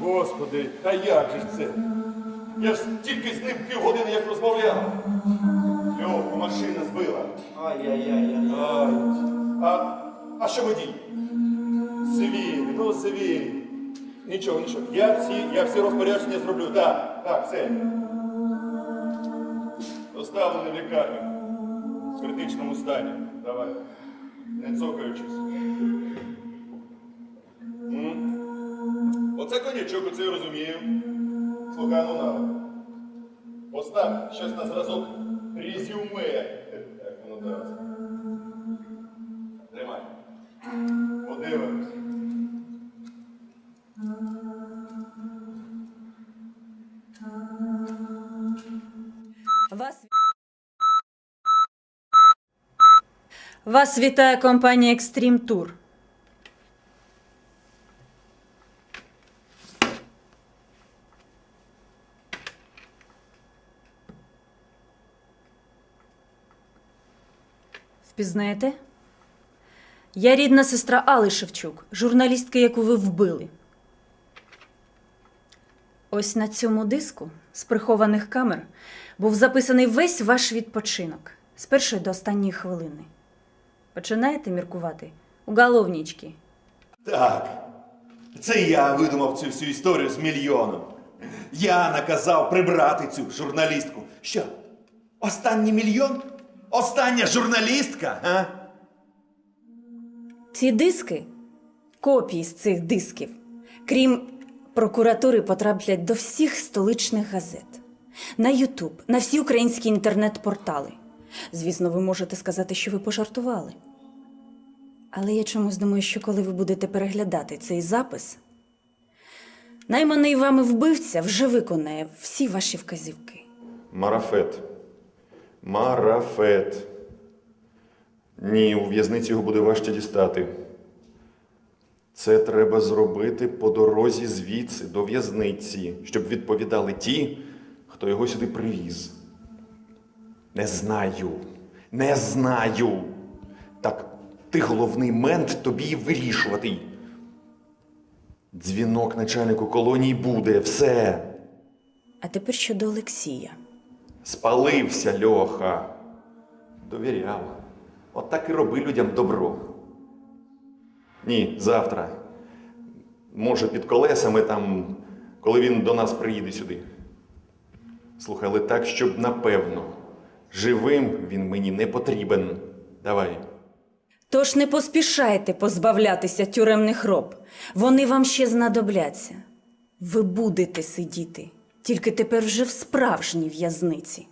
Господи, та як же це? Я ж тільки з ним півгодини як розмовляв. Льовку машина збила. Ай-яй-яй-яй. А а що водій? Сивіль, ну сиві. Нічого, нічого. Я всі я всі розпорядження зроблю. Так, так, все. Доставлений в лікарню. В критичному стані. Давай. Не цокаючись. М? Оце конячок, оце я розумію. Слухай, ну на. Постав щось на зразок резюме. Так воно зараз. Тримай. Подивимось. Вас... Вас вітає компанія Extreme Tour. Впізнаєте? Я рідна сестра Али Шевчук, журналістки, яку ви вбили. Ось на цьому диску з прихованих камер був записаний весь ваш відпочинок з першої до останньої хвилини. Починаєте міркувати? Уголовнички. Так. Це я видумав цю всю історію з мільйоном. Я наказав прибрати цю журналістку. Що? Останній мільйон? Остання журналістка? А? Ці диски, копії з цих дисків, крім прокуратури, потраплять до всіх столичних газет, на Ютуб, на всі українські інтернет-портали. Звісно, ви можете сказати, що ви пожартували. Але я чомусь думаю, що коли ви будете переглядати цей запис, найманий вами вбивця вже виконає всі ваші вказівки. Марафет. Марафет. Ні, у в'язниці його буде важче дістати. Це треба зробити по дорозі звідси до в'язниці, щоб відповідали ті, хто його сюди привіз. Не знаю. Не знаю. Так ти головний мент тобі вирішувати. Дзвінок начальнику колонії буде, все. А тепер щодо Олексія. Спалився Льоха. Довіряв. От так і роби людям добро. Ні, завтра. Може, під колесами там, коли він до нас приїде сюди. Слухай, але так, щоб напевно. Живим він мені не потрібен. Давай. Тож не поспішайте позбавлятися тюремних роб. Вони вам ще знадобляться. Ви будете сидіти, тільки тепер вже в справжній в'язниці.